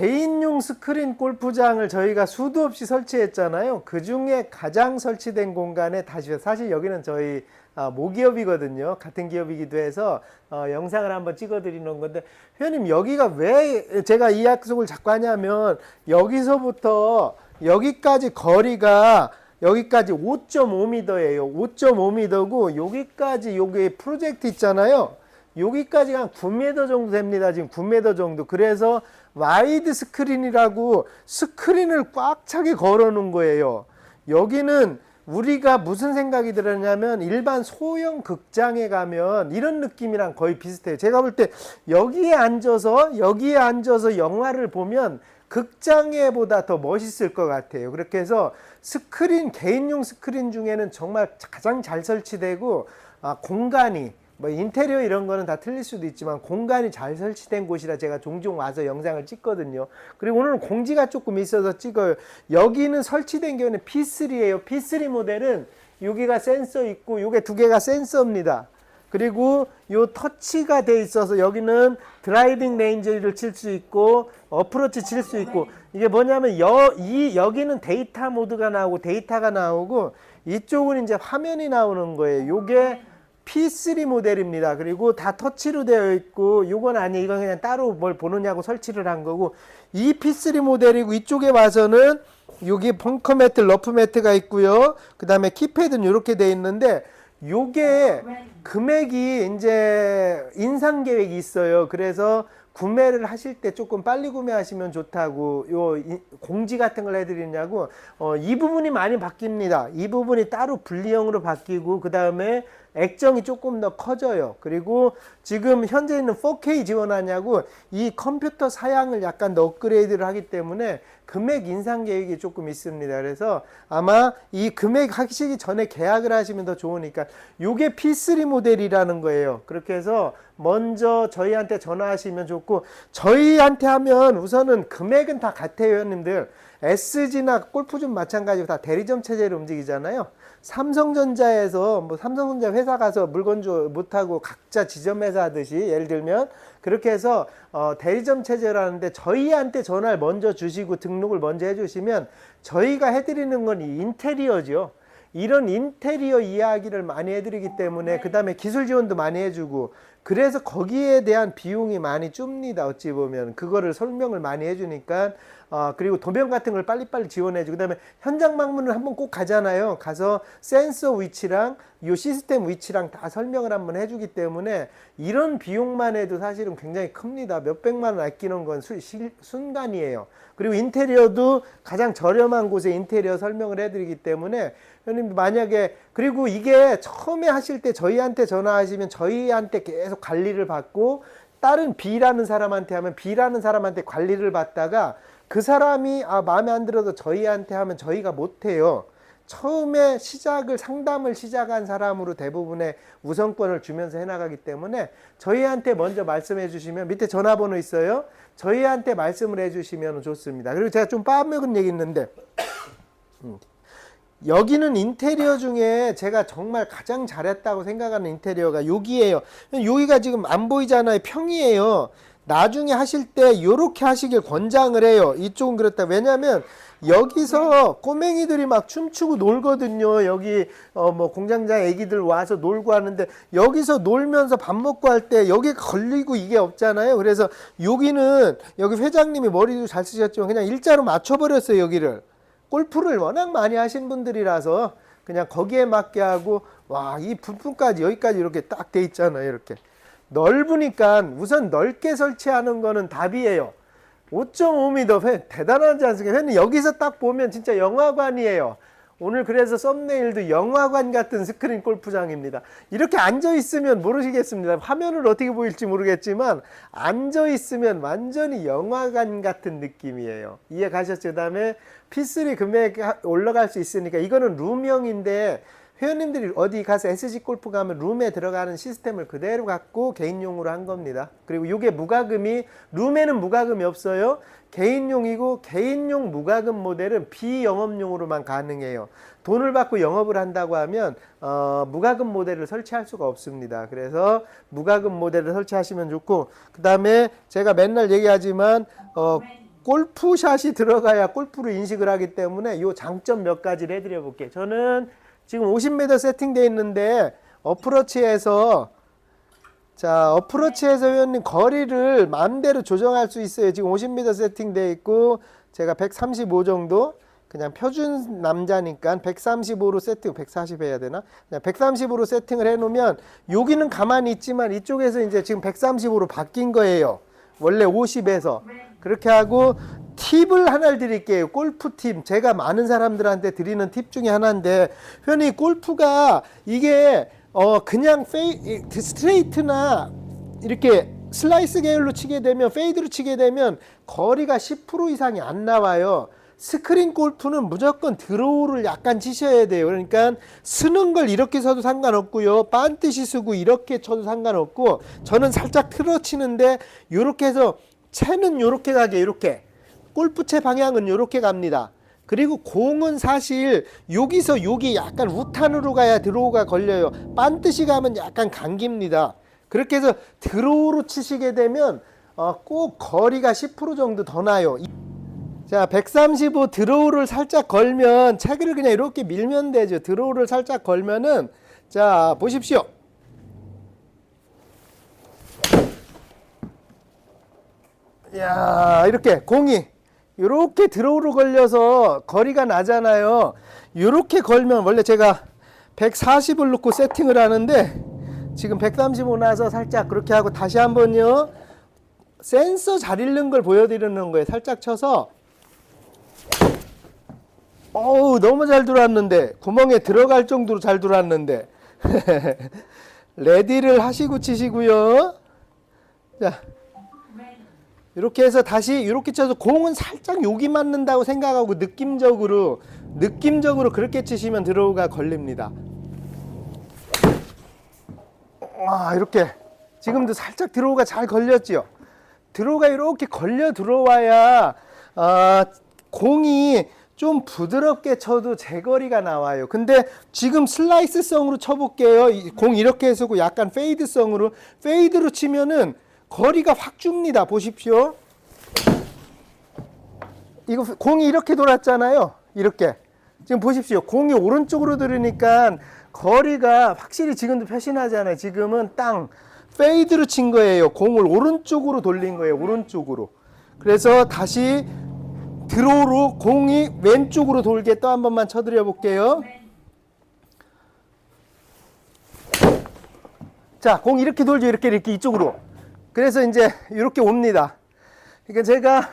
개인용 스크린 골프장을 저희가 수도 없이 설치했잖아요. 그 중에 가장 설치된 공간에 다시 사실 여기는 저희 아, 모기업이거든요. 같은 기업이기도 해서 어, 영상을 한번 찍어드리는 건데 회원님 여기가 왜 제가 이 약속을 자꾸 하냐면 여기서부터 여기까지 거리가 여기까지 5.5m예요. 5.5m고 여기까지 여기 프로젝트 있잖아요. 여기까지 한 9m 정도 됩니다. 지금 9m 정도. 그래서 와이드 스크린이라고 스크린을 꽉 차게 걸어 놓은 거예요. 여기는 우리가 무슨 생각이 들었냐면 일반 소형 극장에 가면 이런 느낌이랑 거의 비슷해요. 제가 볼 때 여기에 앉아서 여기에 앉아서 영화를 보면 극장에보다 더 멋있을 것 같아요. 그렇게 해서 스크린 개인용 스크린 중에는 정말 가장 잘 설치되고 아, 공간이 뭐 인테리어 이런 거는 다 틀릴 수도 있지만 공간이 잘 설치된 곳이라 제가 종종 와서 영상을 찍거든요. 그리고 오늘은 공지가 조금 있어서 찍어요. 여기는 설치된 경우는 P3예요. P3 모델은 여기가 센서 있고 요게 두 개가 센서입니다. 그리고 요 터치가 돼 있어서 여기는 드라이빙 레인지를 칠 수 있고 어프로치 칠 수 있고 이게 뭐냐면 여, 이 여기는 데이터 모드가 나오고 데이터가 나오고 이쪽은 이제 화면이 나오는 거예요. 요게 P3 모델입니다. 그리고 다 터치로 되어 있고 요건 아니에요. 이건 그냥 따로 뭘 보느냐고 설치를 한 거고 이 P3 모델이고 이쪽에 와서는 여기 벙커 매트, 러프 매트가 있고요. 그 다음에 키패드는 이렇게 돼 있는데 요게 금액이 이제 인상 계획이 있어요. 그래서 구매를 하실 때 조금 빨리 구매하시면 좋다고 요 이- 공지 같은 걸 해드리냐고 어, 이 부분이 많이 바뀝니다. 이 부분이 따로 분리형으로 바뀌고 그 다음에 액정이 조금 더 커져요. 그리고 지금 현재 있는 4K 지원하냐고 이 컴퓨터 사양을 약간 더 업그레이드를 하기 때문에 금액 인상 계획이 조금 있습니다. 그래서 아마 이 금액 하시기 전에 계약을 하시면 더 좋으니까 요게 P3 모델이라는 거예요. 그렇게 해서 먼저 저희한테 전화하시면 좋고 저희한테 하면 우선은 금액은 다 같아요, 회원님들. SG나 골프 좀 마찬가지고 다 대리점 체제로 움직이잖아요. 삼성전자에서 뭐 삼성전자 회사 가서 물건 줘 못하고 각자 지점에서 하듯이 예를 들면 그렇게 해서 어, 대리점 체제로 하는데 저희한테 전화를 먼저 주시고 등록을 먼저 해주시면 저희가 해드리는 건 이 인테리어죠. 이런 인테리어 이야기를 많이 해드리기 때문에 그 다음에 기술 지원도 많이 해주고 그래서 거기에 대한 비용이 많이 줍니다. 어찌 보면 그거를 설명을 많이 해주니까 어, 그리고 도면 같은 걸 빨리빨리 지원해주고 그다음에 현장 방문을 한번 꼭 가잖아요. 가서 센서 위치랑 요 시스템 위치랑 다 설명을 한번 해주기 때문에 이런 비용만 해도 사실은 굉장히 큽니다. 몇 백만 원 아끼는 건 수, 실, 순간이에요. 그리고 인테리어도 가장 저렴한 곳에 인테리어 설명을 해드리기 때문에 형님 만약에 그리고 이게 처음에 하실 때 저희한테 전화하시면 저희한테 계속 관리를 받고 다른 B라는 사람한테 하면 B라는 사람한테 관리를 받다가 그 사람이 아 마음에 안 들어서 저희한테 하면 저희가 못해요. 처음에 시작을 상담을 시작한 사람으로 대부분의 우선권을 주면서 해나가기 때문에 저희한테 먼저 말씀해 주시면 밑에 전화번호 있어요. 저희한테 말씀을 해 주시면 좋습니다. 그리고 제가 좀 빠먹은 얘기 있는데 음. 여기는 인테리어 중에 제가 정말 가장 잘했다고 생각하는 인테리어가 여기에요. 여기가 지금 안 보이잖아요. 평이에요. 나중에 하실 때 요렇게 하시길 권장을 해요. 이쪽은 그렇다. 왜냐면 여기서 꼬맹이들이 막 춤추고 놀거든요. 여기 어 뭐 공장장 애기들 와서 놀고 하는데 여기서 놀면서 밥 먹고 할 때 여기 걸리고 이게 없잖아요. 그래서 여기는 여기 회장님이 머리도 잘 쓰셨지만 그냥 일자로 맞춰버렸어요. 여기를. 골프를 워낙 많이 하신 분들이라서 그냥 거기에 맞게 하고 와이 부품까지 여기까지 이렇게 딱 돼 있잖아요 이렇게. 넓으니까 우선 넓게 설치하는 거는 답이에요. 5.5m 회 대단하지 않습니까? 회는 여기서 딱 보면 진짜 영화관이에요 오늘 그래서 썸네일도 영화관 같은 스크린 골프장입니다. 이렇게 앉아 있으면 모르시겠습니다. 화면을 어떻게 보일지 모르겠지만 앉아 있으면 완전히 영화관 같은 느낌이에요. 이해 가셨죠? 그다음에 P3 금액 올라갈 수 있으니까 이거는 룸형인데 회원님들이 어디 가서 SG 골프 가면 룸에 들어가는 시스템을 그대로 갖고 개인용으로 한 겁니다. 그리고 이게 무과금이 룸에는 무과금이 없어요. 개인용이고 개인용 무과금 모델은 비영업용으로만 가능해요. 돈을 받고 영업을 한다고 하면 어, 무과금 모델을 설치할 수가 없습니다. 그래서 무과금 모델을 설치하시면 좋고 그 다음에 제가 맨날 얘기하지만 어, 골프샷이 들어가야 골프를 인식을 하기 때문에 요 장점 몇 가지를 해드려 볼게요. 저는 지금 50m 세팅되어 있는데 어프로치에서 자 어프로치에서 회원님 거리를 마음대로 조정할 수 있어요. 지금 50m 세팅되어 있고 제가 135 정도 그냥 표준 남자니까 135로 세팅 140 해야 되나? 그냥 130으로 세팅을 해 놓으면 여기는 가만히 있지만 이쪽에서 이제 지금 130으로 바뀐 거예요. 원래 50에서 그렇게 하고 팁을 하나를 드릴게요. 골프 팁. 제가 많은 사람들한테 드리는 팁 중에 하나인데 현이 골프가 이게 어 그냥 페이 이- 스트레이트나 이렇게 슬라이스 계열로 치게 되면 페이드로 치게 되면 거리가 10% 이상이 안 나와요. 스크린 골프는 무조건 드로우를 약간 치셔야 돼요. 그러니까 쓰는 걸 이렇게 서도 상관없고요. 반드시 쓰고 이렇게 쳐도 상관없고 저는 살짝 틀어 치는데 이렇게 해서 채는 이렇게 가게 이렇게 골프채 방향은 이렇게 갑니다. 그리고 공은 사실 여기서 여기 약간 우탄으로 가야 드로우가 걸려요. 반드시 가면 약간 감깁니다. 그렇게 해서 드로우로 치시게 되면 어, 꼭 거리가 10% 정도 더 나요. 이- 자, 135 드로우를 살짝 걸면 채기를 그냥 이렇게 밀면 되죠. 드로우를 살짝 걸면은 자, 보십시오. 야, 이렇게 공이 이렇게 드로우로 걸려서 거리가 나잖아요. 이렇게 걸면 원래 제가 140을 놓고 세팅을 하는데 지금 135 나서 살짝 그렇게 하고 다시 한번요. 센서 잘 읽는 걸 보여드리는 거예요. 살짝 쳐서 어우 너무 잘 들어왔는데 구멍에 들어갈 정도로 잘 들어왔는데 레디를 하시고 치시고요. 자 이렇게 해서 다시 이렇게 쳐서 공은 살짝 여기 맞는다고 생각하고 느낌적으로 느낌적으로 그렇게 치시면 드로우가 걸립니다. 와 이렇게 지금도 살짝 드로우가 잘 걸렸지요. 드로우가 이렇게 걸려 들어와야 아, 공이 좀 부드럽게 쳐도 제거리가 나와요. 근데 지금 슬라이스성으로 쳐볼게요. 이공 이렇게 해서고 약간 페이드성으로 페이드로 치면은 거리가 확 줍니다. 보십시오. 이거 공이 이렇게 돌았잖아요. 이렇게. 지금 보십시오. 공이 오른쪽으로 들으니까 거리가 확실히 지금도 표시나잖아요. 지금은 땅 페이드로 친 거예요. 공을 오른쪽으로 돌린 거예요. 오른쪽으로. 그래서 다시 드로우로 공이 왼쪽으로 돌게 또 한 번만 쳐드려 볼게요. 자, 공 이렇게 돌죠. 이렇게 이렇게 이쪽으로. 그래서 이제 이렇게 옵니다. 그러니까 제가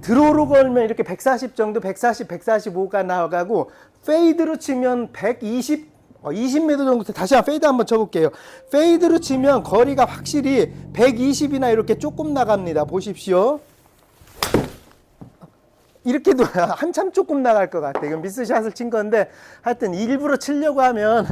드로우로 걸면 이렇게 140 정도, 140, 145가 나가고 페이드로 치면 120, 어, 20m 정도 다시 한 페이드 한번 쳐볼게요. 페이드로 치면 거리가 확실히 120이나 이렇게 조금 나갑니다. 보십시오. 이렇게도 한참 조금 나갈 것 같아요. 이건 미스샷을 친 건데 하여튼 일부러 치려고 하면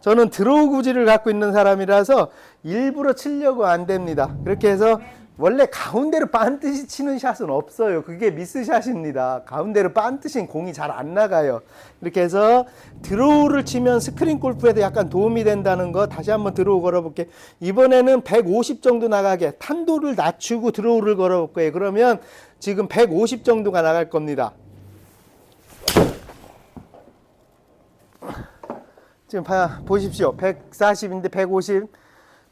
저는 드로우 구질을 갖고 있는 사람이라서 일부러 치려고 안 됩니다. 그렇게 해서 원래 가운데로 반드시 치는 샷은 없어요. 그게 미스샷입니다. 가운데로 반드시 공이 잘 안 나가요. 이렇게 해서 드로우를 치면 스크린 골프에도 약간 도움이 된다는 거 다시 한번 드로우 걸어볼게요. 이번에는 150 정도 나가게 탄도를 낮추고 드로우를 걸어볼 거예요. 그러면 지금 150 정도가 나갈 겁니다. 지금 봐, 보십시오. 140인데 150,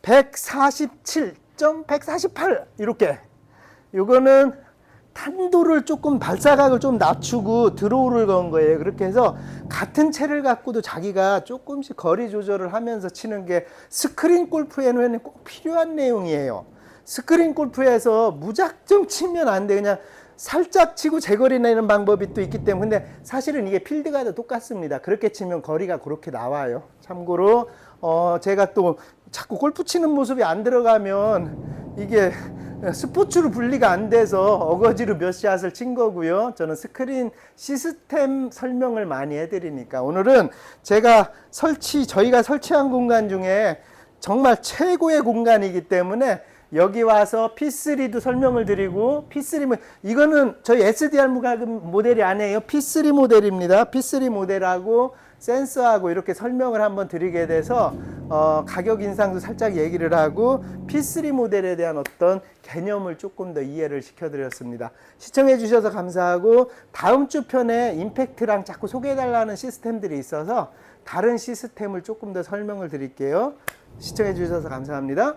147.148 이렇게. 요거는 탄도를 조금 발사각을 좀 낮추고 드로우를 건 거예요. 그렇게 해서 같은 채를 갖고도 자기가 조금씩 거리 조절을 하면서 치는 게 스크린 골프에는 꼭 필요한 내용이에요. 스크린 골프에서 무작정 치면 안 돼. 그냥 살짝 치고 제거리 내는 방법이 또 있기 때문에 사실은 이게 필드가 다 똑같습니다. 그렇게 치면 거리가 그렇게 나와요. 참고로 어 제가 또 자꾸 골프 치는 모습이 안 들어가면 이게 스포츠로 분리가 안 돼서 어거지로 몇 샷을 친 거고요. 저는 스크린 시스템 설명을 많이 해드리니까 오늘은 제가 설치 저희가 설치한 공간 중에 정말 최고의 공간이기 때문에 여기 와서 P3도 설명을 드리고 P3는 이거는 저희 SDR 무가금 모델이 아니에요. P3 모델입니다. P3 모델하고 센서하고 이렇게 설명을 한번 드리게 돼서 어, 가격 인상도 살짝 얘기를 하고 P3 모델에 대한 어떤 개념을 조금 더 이해를 시켜드렸습니다. 시청해 주셔서 감사하고 다음 주 편에 임팩트랑 자꾸 소개해달라는 시스템들이 있어서 다른 시스템을 조금 더 설명을 드릴게요. 시청해 주셔서 감사합니다.